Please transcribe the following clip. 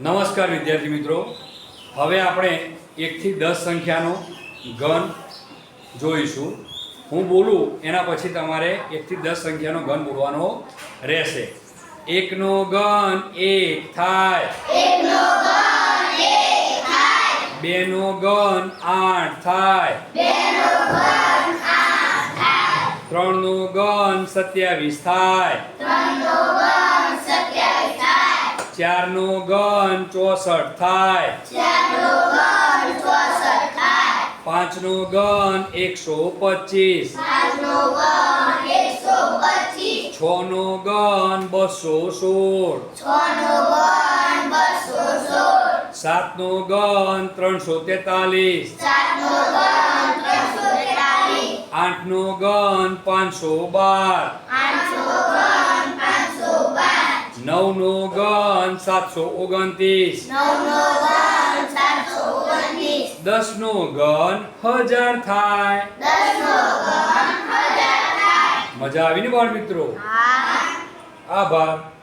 નમસ્કાર વિદ્યાર્થી મિત્રો. હવે આપણે એકથી દસ સંખ્યાનો ઘન જોઈશું. હું બોલું એના પછી તમારે એકથી દસ સંખ્યાનો ઘન બોલવાનો રહેશે. એકનો ઘન એક થાય. બેનો ઘન આઠ થાય. ત્રણનો ઘન સત્યાવીસ થાય. ચારનો ઘન ચોસઠ થાય. પાંચ નો ઘન એકસો પચીસ. છનો ઘન બસો સોળ. સાતનો ઘન ત્રણસો તેતાલીસ. આઠનો ઘન પાંચસો બાર. નવનો ગણ સાતસો ઓગણત્રીસ. દસ નો ગણ હજાર થાય. મજા આવી ને બાળ મિત્રો? આભાર.